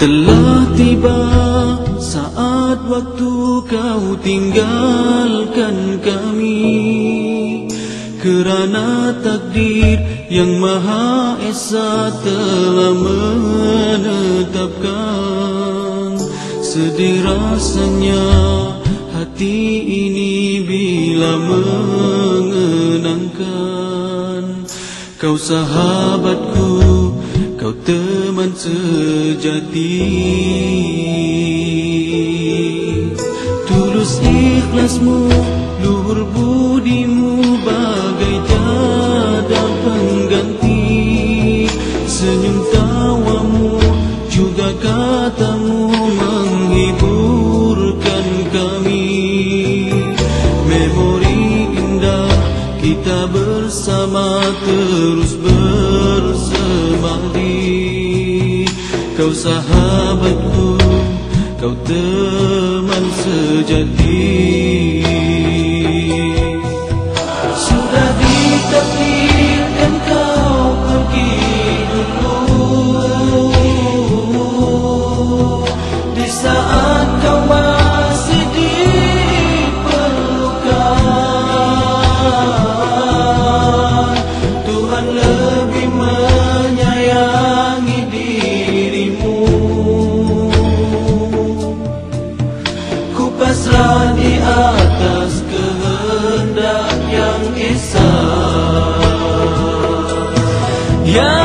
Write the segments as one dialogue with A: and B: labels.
A: Telah tiba saat waktu kau tinggalkan kami. Kerana takdir yang Maha Esa telah menetapkan Sedih rasanya hati ini bila mengenangkan Kau sahabatku, kau teman sejati. Kau sahabatku Kau teman sejati. Sudah ditetik Yeah.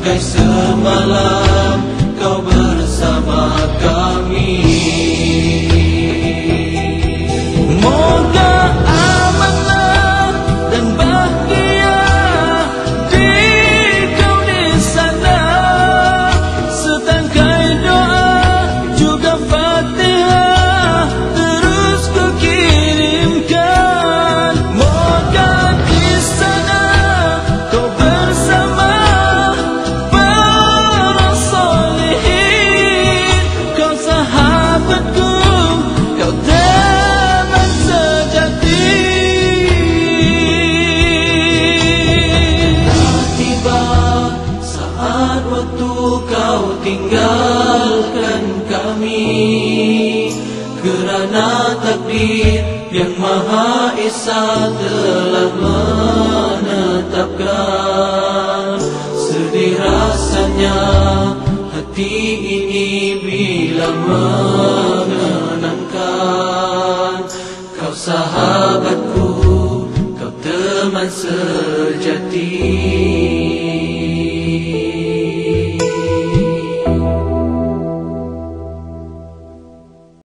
A: sampai semalam kami. Kerana takdir yang Maha Esa telah menetapkan. Sedih rasanya hati ini bila menenangkan. Kau sahabatku, kau teman sejati